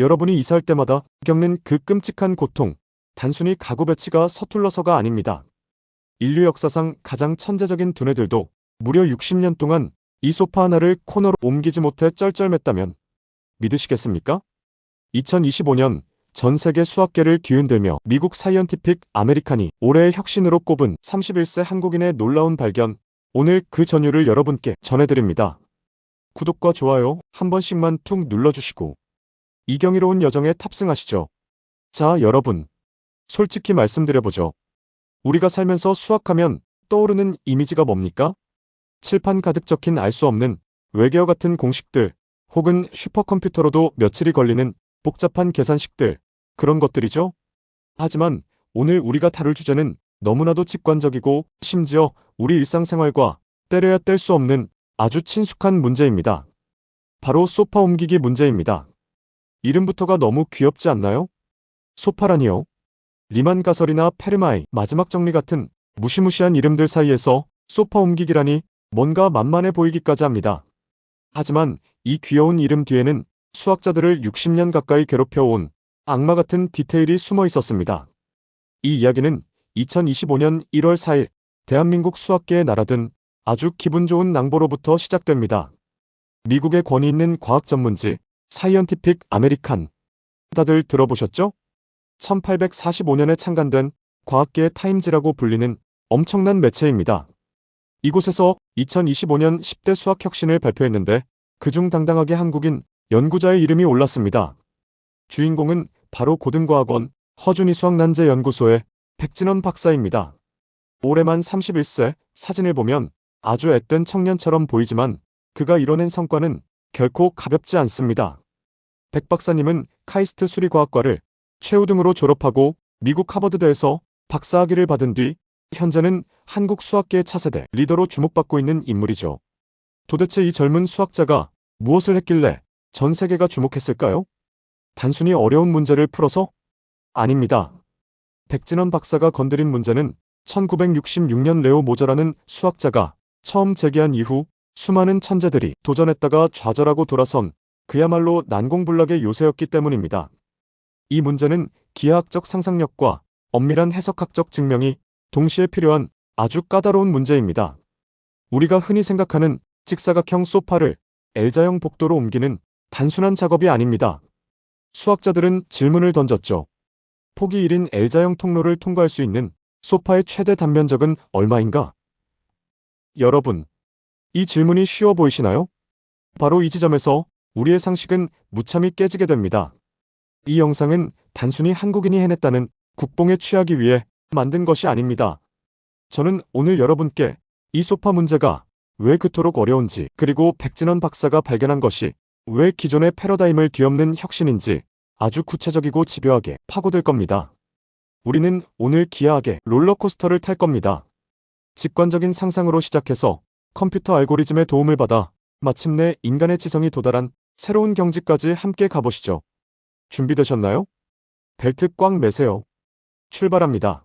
여러분이 이사할 때마다 겪는 그 끔찍한 고통, 단순히 가구 배치가 서툴러서가 아닙니다. 인류 역사상 가장 천재적인 두뇌들도 무려 60년 동안 이 소파 하나를 코너로 옮기지 못해 쩔쩔맸다면 믿으시겠습니까? 2025년 전 세계 수학계를 뒤흔들며 미국 사이언티픽 아메리칸이 올해의 혁신으로 꼽은 31세 한국인의 놀라운 발견, 오늘 그 전유를 여러분께 전해드립니다. 구독과 좋아요 한 번씩만 툭 눌러주시고 이 경이로운 여정에 탑승하시죠. 자, 여러분. 솔직히 말씀드려보죠. 우리가 살면서 수학하면 떠오르는 이미지가 뭡니까? 칠판 가득 적힌 알 수 없는 외계어 같은 공식들, 혹은 슈퍼컴퓨터로도 며칠이 걸리는 복잡한 계산식들, 그런 것들이죠. 하지만 오늘 우리가 다룰 주제는 너무나도 직관적이고 심지어 우리 일상생활과 때려야 뗄 수 없는 아주 친숙한 문제입니다. 바로 소파 옮기기 문제입니다. 이름부터가 너무 귀엽지 않나요? 소파라니요. 리만 가설이나 페르마이, 마지막 정리 같은 무시무시한 이름들 사이에서 소파 옮기기라니 뭔가 만만해 보이기까지 합니다. 하지만 이 귀여운 이름 뒤에는 수학자들을 60년 가까이 괴롭혀온 악마 같은 디테일이 숨어 있었습니다. 이 이야기는 2025년 1월 4일 대한민국 수학계에 날아든 아주 기분 좋은 낭보로부터 시작됩니다. 미국의 권위 있는 과학 전문지 사이언티픽 아메리칸 다들 들어보셨죠? 1845년에 창간된 과학계의 타임즈라고 불리는 엄청난 매체입니다. 이곳에서 2025년 10대 수학 혁신을 발표했는데 그중 당당하게 한국인 연구자의 이름이 올랐습니다. 주인공은 바로 고등과학원 허준이 수학난제연구소의 백진원 박사입니다. 올해만 31세 사진을 보면 아주 앳된 청년처럼 보이지만 그가 이뤄낸 성과는 결코 가볍지 않습니다. 백 박사님은 카이스트 수리과학과를 최우등으로 졸업하고 미국 하버드대에서 박사학위를 받은 뒤 현재는 한국 수학계의 차세대 리더로 주목받고 있는 인물이죠. 도대체 이 젊은 수학자가 무엇을 했길래 전 세계가 주목했을까요? 단순히 어려운 문제를 풀어서? 아닙니다. 백진원 박사가 건드린 문제는 1966년 레오 모저라는 수학자가 처음 제기한 이후 수많은 천재들이 도전했다가 좌절하고 돌아선 그야말로 난공불락의 요새였기 때문입니다. 이 문제는 기하학적 상상력과 엄밀한 해석학적 증명이 동시에 필요한 아주 까다로운 문제입니다. 우리가 흔히 생각하는 직사각형 소파를 L자형 복도로 옮기는 단순한 작업이 아닙니다. 수학자들은 질문을 던졌죠. 폭이 1인 L자형 통로를 통과할 수 있는 소파의 최대 단면적은 얼마인가? 여러분, 이 질문이 쉬워 보이시나요? 바로 이 지점에서 우리의 상식은 무참히 깨지게 됩니다. 이 영상은 단순히 한국인이 해냈다는 국뽕에 취하기 위해 만든 것이 아닙니다. 저는 오늘 여러분께 이 소파 문제가 왜 그토록 어려운지 그리고 백진원 박사가 발견한 것이 왜 기존의 패러다임을 뒤엎는 혁신인지 아주 구체적이고 집요하게 파고들 겁니다. 우리는 오늘 기이하게 롤러코스터를 탈 겁니다. 직관적인 상상으로 시작해서 컴퓨터 알고리즘의 도움을 받아 마침내 인간의 지성이 도달한 새로운 경지까지 함께 가보시죠. 준비되셨나요? 벨트 꽉 매세요. 출발합니다.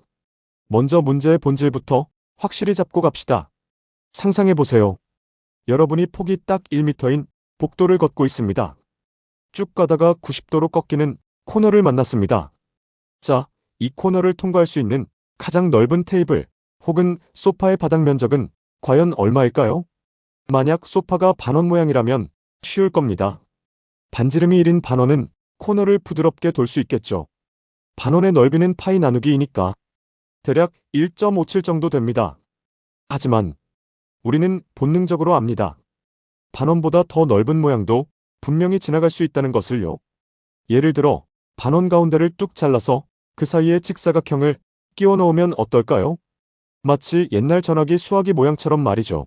먼저 문제의 본질부터 확실히 잡고 갑시다. 상상해보세요. 여러분이 폭이 딱 1m인 복도를 걷고 있습니다. 쭉 가다가 90도로 꺾이는 코너를 만났습니다. 자, 이 코너를 통과할 수 있는 가장 넓은 테이블 혹은 소파의 바닥 면적은 과연 얼마일까요? 만약 소파가 반원 모양이라면 쉬울 겁니다. 반지름이 1인 반원은 코너를 부드럽게 돌 수 있겠죠. 반원의 넓이는 파이 나누기 이니까 대략 1.57 정도 됩니다. 하지만 우리는 본능적으로 압니다. 반원보다 더 넓은 모양도 분명히 지나갈 수 있다는 것을요. 예를 들어 반원 가운데를 뚝 잘라서 그 사이에 직사각형을 끼워 넣으면 어떨까요? 마치 옛날 전화기 수화기 모양처럼 말이죠.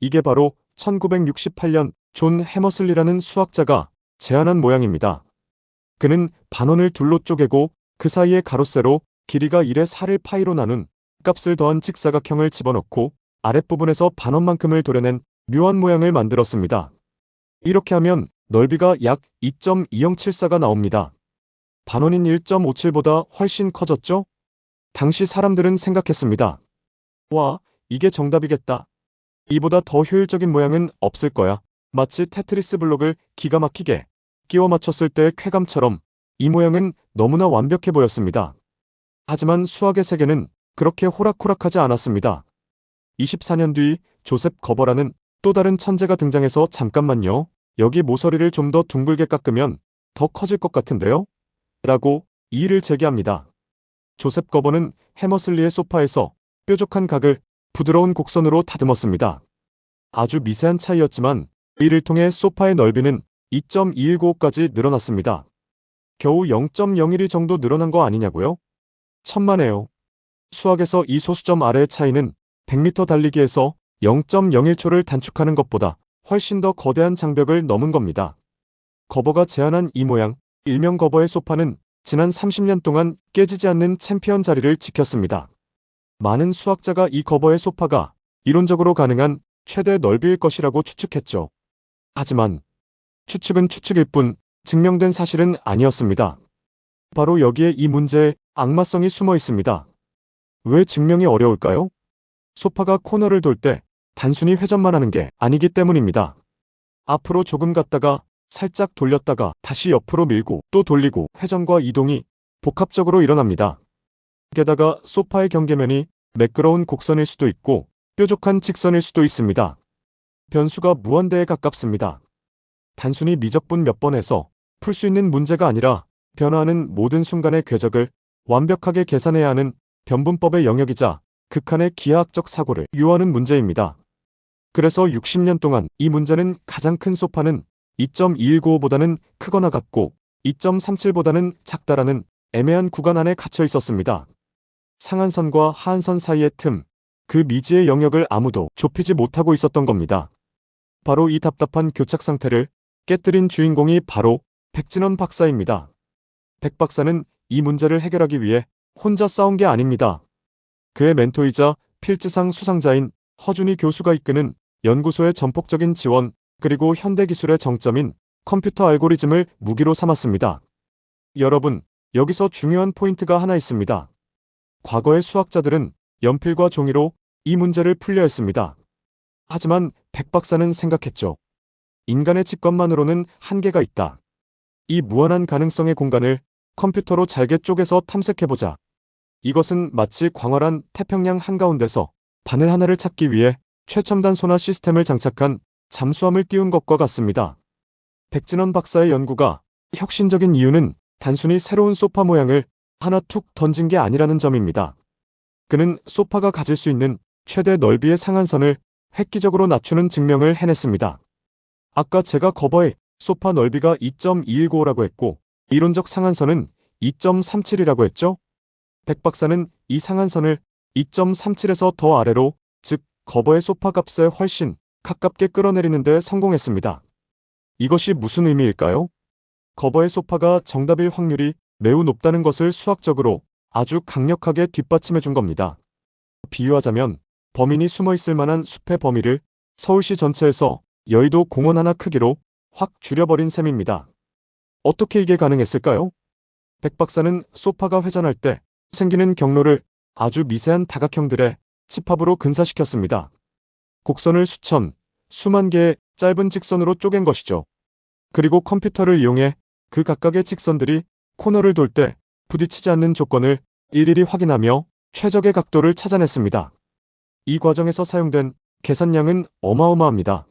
이게 바로 1968년 존 해머슬리라는 수학자가 제안한 모양입니다. 그는 반원을 둘로 쪼개고 그 사이에 가로세로 길이가 1의 4를 파이로 나눈 값을 더한 직사각형을 집어넣고 아랫부분에서 반원만큼을 도려낸 묘한 모양을 만들었습니다. 이렇게 하면 넓이가 약 2.2074가 나옵니다. 반원인 1.57보다 훨씬 커졌죠? 당시 사람들은 생각했습니다. 와, 이게 정답이겠다. 이보다 더 효율적인 모양은 없을 거야. 마치 테트리스 블록을 기가 막히게 끼워 맞췄을 때의 쾌감처럼 이 모양은 너무나 완벽해 보였습니다. 하지만 수학의 세계는 그렇게 호락호락하지 않았습니다. 24년 뒤 조셉 거버라는 또 다른 천재가 등장해서 잠깐만요. 여기 모서리를 좀 더 둥글게 깎으면 더 커질 것 같은데요? 라고 이의를 제기합니다. 조셉 거버는 해머슬리의 소파에서 뾰족한 각을 부드러운 곡선으로 다듬었습니다. 아주 미세한 차이였지만 이를 통해 소파의 넓이는 2.219까지 늘어났습니다. 겨우 0.012 정도 늘어난 거 아니냐고요? 천만에요. 수학에서 이 소수점 아래의 차이는 100m 달리기에서 0.01초를 단축하는 것보다 훨씬 더 거대한 장벽을 넘은 겁니다. 거버가 제안한 이 모양, 일명 거버의 소파는 지난 30년 동안 깨지지 않는 챔피언 자리를 지켰습니다. 많은 수학자가 이 거버의 소파가 이론적으로 가능한 최대 넓이일 것이라고 추측했죠. 하지만 추측은 추측일 뿐 증명된 사실은 아니었습니다. 바로 여기에 이 문제에 악마성이 숨어 있습니다. 왜 증명이 어려울까요? 소파가 코너를 돌 때 단순히 회전만 하는 게 아니기 때문입니다. 앞으로 조금 갔다가 살짝 돌렸다가 다시 옆으로 밀고 또 돌리고 회전과 이동이 복합적으로 일어납니다. 게다가 소파의 경계면이 매끄러운 곡선일 수도 있고 뾰족한 직선일 수도 있습니다. 변수가 무한대에 가깝습니다. 단순히 미적분 몇번 해서 풀 수 있는 문제가 아니라 변화하는 모든 순간의 궤적을 완벽하게 계산해야 하는 변분법의 영역이자 극한의 기하학적 사고를 유하는 문제입니다. 그래서 60년 동안 이 문제는 가장 큰 소파는 2.219보다는 크거나 같고 2.37보다는 작다라는 애매한 구간 안에 갇혀 있었습니다. 상한선과 하한선 사이의 틈, 그 미지의 영역을 아무도 좁히지 못하고 있었던 겁니다. 바로 이 답답한 교착 상태를 깨뜨린 주인공이 바로 백진원 박사입니다. 백 박사는 이 문제를 해결하기 위해 혼자 싸운 게 아닙니다. 그의 멘토이자 필즈상 수상자인 허준희 교수가 이끄는 연구소의 전폭적인 지원 그리고 현대기술의 정점인 컴퓨터 알고리즘을 무기로 삼았습니다. 여러분, 여기서 중요한 포인트가 하나 있습니다. 과거의 수학자들은 연필과 종이로 이 문제를 풀려 했습니다. 하지만 백 박사는 생각했죠. 인간의 직관만으로는 한계가 있다. 이 무한한 가능성의 공간을 컴퓨터로 잘게 쪼개서 탐색해보자. 이것은 마치 광활한 태평양 한가운데서 바늘 하나를 찾기 위해 최첨단 소나 시스템을 장착한 잠수함을 띄운 것과 같습니다. 백진원 박사의 연구가 혁신적인 이유는 단순히 새로운 소파 모양을 하나 툭 던진 게 아니라는 점입니다. 그는 소파가 가질 수 있는 최대 넓이의 상한선을 획기적으로 낮추는 증명을 해냈습니다. 아까 제가 거버의 소파 넓이가 2.219라고 했고 이론적 상한선은 2.37이라고 했죠? 백 박사는 이 상한선을 2.37에서 더 아래로 즉 거버의 소파 값에 훨씬 가깝게 끌어내리는 데 성공했습니다. 이것이 무슨 의미일까요? 거버의 소파가 정답일 확률이 매우 높다는 것을 수학적으로 아주 강력하게 뒷받침해 준 겁니다. 비유하자면 범인이 숨어 있을 만한 숲의 범위를 서울시 전체에서 여의도 공원 하나 크기로 확 줄여버린 셈입니다. 어떻게 이게 가능했을까요? 백 박사는 소파가 회전할 때 생기는 경로를 아주 미세한 다각형들의 집합으로 근사시켰습니다. 곡선을 수천, 수만 개의 짧은 직선으로 쪼갠 것이죠. 그리고 컴퓨터를 이용해 그 각각의 직선들이 코너를 돌 때 부딪히지 않는 조건을 일일이 확인하며 최적의 각도를 찾아냈습니다. 이 과정에서 사용된 계산량은 어마어마합니다.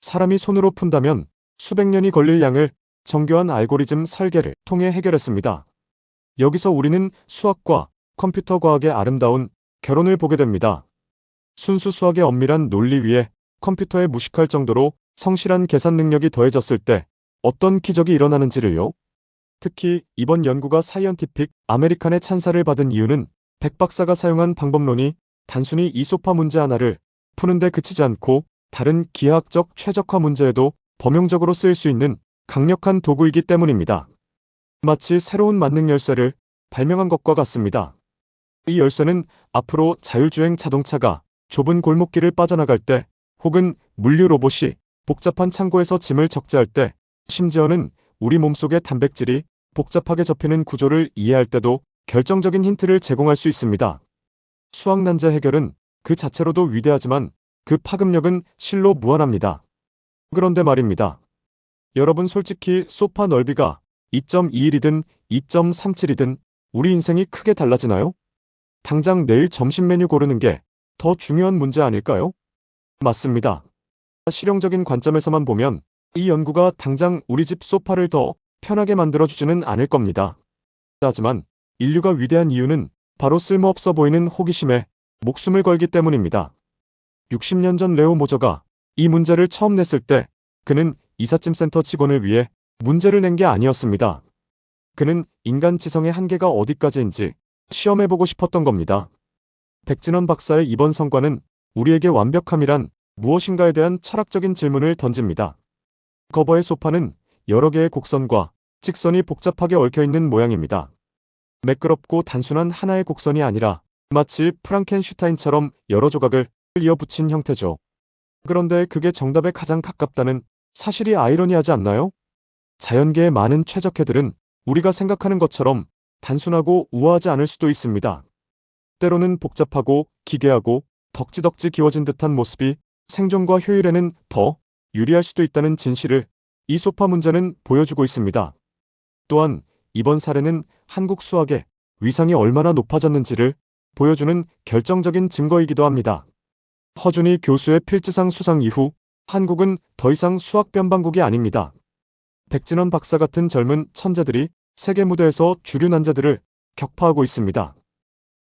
사람이 손으로 푼다면 수백 년이 걸릴 양을 정교한 알고리즘 설계를 통해 해결했습니다. 여기서 우리는 수학과 컴퓨터 과학의 아름다운 결혼을 보게 됩니다. 순수 수학의 엄밀한 논리 위에 컴퓨터에 무식할 정도로 성실한 계산 능력이 더해졌을 때 어떤 기적이 일어나는지를요. 특히 이번 연구가 사이언티픽 아메리칸의 찬사를 받은 이유는 백 박사가 사용한 방법론이 단순히 이 소파 문제 하나를 푸는데 그치지 않고 다른 기하학적 최적화 문제에도 범용적으로 쓰일 수 있는 강력한 도구이기 때문입니다. 마치 새로운 만능 열쇠를 발명한 것과 같습니다. 이 열쇠는 앞으로 자율주행 자동차가 좁은 골목길을 빠져나갈 때 혹은 물류 로봇이 복잡한 창고에서 짐을 적재할 때 심지어는 우리 몸속의 단백질이 복잡하게 접히는 구조를 이해할 때도 결정적인 힌트를 제공할 수 있습니다. 수학 난제 해결은 그 자체로도 위대하지만 그 파급력은 실로 무한합니다. 그런데 말입니다. 여러분 솔직히 소파 넓이가 2.21이든 2.37이든 우리 인생이 크게 달라지나요? 당장 내일 점심 메뉴 고르는 게 더 중요한 문제 아닐까요? 맞습니다. 실용적인 관점에서만 보면 이 연구가 당장 우리 집 소파를 더 편하게 만들어주지는 않을 겁니다. 하지만 인류가 위대한 이유는 바로 쓸모없어 보이는 호기심에 목숨을 걸기 때문입니다. 60년 전 레오 모저가 이 문제를 처음 냈을 때 그는 이삿짐 센터 직원을 위해 문제를 낸 게 아니었습니다. 그는 인간 지성의 한계가 어디까지인지 시험해보고 싶었던 겁니다. 백진원 박사의 이번 성과는 우리에게 완벽함이란 무엇인가에 대한 철학적인 질문을 던집니다. 거버의 소파는 여러 개의 곡선과 직선이 복잡하게 얽혀있는 모양입니다. 매끄럽고 단순한 하나의 곡선이 아니라 마치 프랑켄슈타인처럼 여러 조각을 이어 붙인 형태죠. 그런데 그게 정답에 가장 가깝다는 사실이 아이러니하지 않나요? 자연계의 많은 최적해들은 우리가 생각하는 것처럼 단순하고 우아하지 않을 수도 있습니다. 때로는 복잡하고 기괴하고 덕지덕지 기워진 듯한 모습이 생존과 효율에는 더 유리할 수도 있다는 진실을 이 소파 문제는 보여주고 있습니다. 또한 이번 사례는 한국 수학의 위상이 얼마나 높아졌는지를 보여주는 결정적인 증거이기도 합니다. 허준희 교수의 필즈상 수상 이후 한국은 더 이상 수학 변방국이 아닙니다. 백진원 박사 같은 젊은 천재들이 세계 무대에서 주류 난자들을 격파하고 있습니다.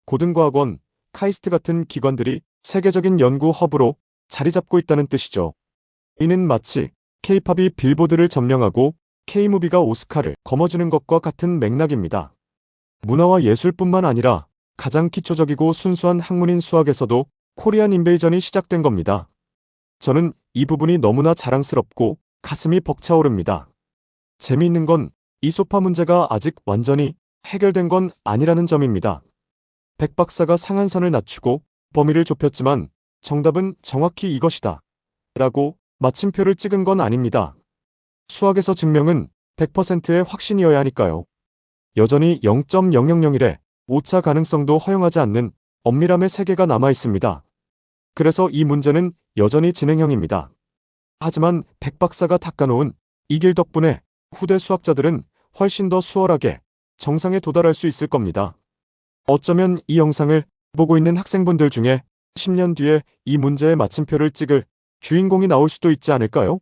고등과학원, 카이스트 같은 기관들이 세계적인 연구 허브로 자리 잡고 있다는 뜻이죠. 이는 마치 K-팝이 빌보드를 점령하고 K-무비가 오스카를 거머쥐는 것과 같은 맥락입니다. 문화와 예술뿐만 아니라 가장 기초적이고 순수한 학문인 수학에서도 코리안 인베이전이 시작된 겁니다. 저는 이 부분이 너무나 자랑스럽고 가슴이 벅차오릅니다. 재미있는 건 이 소파 문제가 아직 완전히 해결된 건 아니라는 점입니다. 백 박사가 상한선을 낮추고 범위를 좁혔지만 정답은 정확히 이것이다. 라고 마침표를 찍은 건 아닙니다. 수학에서 증명은 100%의 확신이어야 하니까요. 여전히 0.0001의 오차 가능성도 허용하지 않는 엄밀함의 세계가 남아 있습니다. 그래서 이 문제는 여전히 진행형입니다. 하지만 백 박사가 닦아놓은 이 길 덕분에 후대 수학자들은 훨씬 더 수월하게 정상에 도달할 수 있을 겁니다. 어쩌면 이 영상을 보고 있는 학생분들 중에 10년 뒤에 이 문제의 마침표를 찍을 주인공이 나올 수도 있지 않을까요?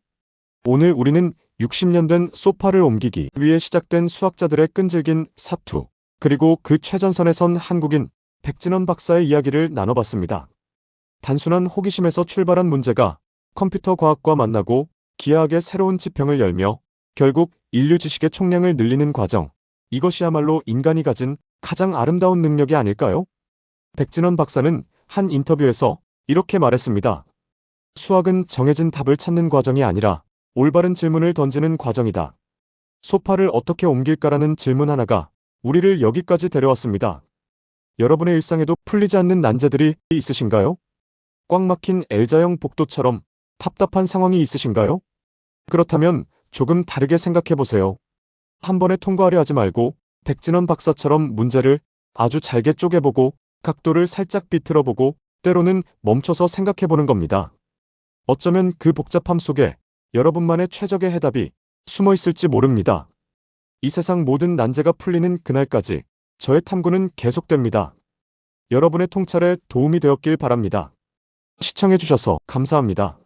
오늘 우리는 60년 된 소파를 옮기기 위해 시작된 수학자들의 끈질긴 사투, 그리고 그 최전선에 선 한국인 백진원 박사의 이야기를 나눠봤습니다. 단순한 호기심에서 출발한 문제가 컴퓨터 과학과 만나고 기하학의 새로운 지평을 열며 결국 인류 지식의 총량을 늘리는 과정. 이것이야말로 인간이 가진 가장 아름다운 능력이 아닐까요? 백진원 박사는 한 인터뷰에서 이렇게 말했습니다. 수학은 정해진 답을 찾는 과정이 아니라 올바른 질문을 던지는 과정이다. 소파를 어떻게 옮길까라는 질문 하나가 우리를 여기까지 데려왔습니다. 여러분의 일상에도 풀리지 않는 난제들이 있으신가요? 꽉 막힌 L자형 복도처럼 답답한 상황이 있으신가요? 그렇다면 조금 다르게 생각해 보세요. 한 번에 통과하려 하지 말고 백진원 박사처럼 문제를 아주 잘게 쪼개보고 각도를 살짝 비틀어보고 때로는 멈춰서 생각해 보는 겁니다. 어쩌면 그 복잡함 속에 여러분만의 최적의 해답이 숨어 있을지 모릅니다. 이 세상 모든 난제가 풀리는 그날까지 저의 탐구는 계속됩니다. 여러분의 통찰에 도움이 되었길 바랍니다. 시청해주셔서 감사합니다.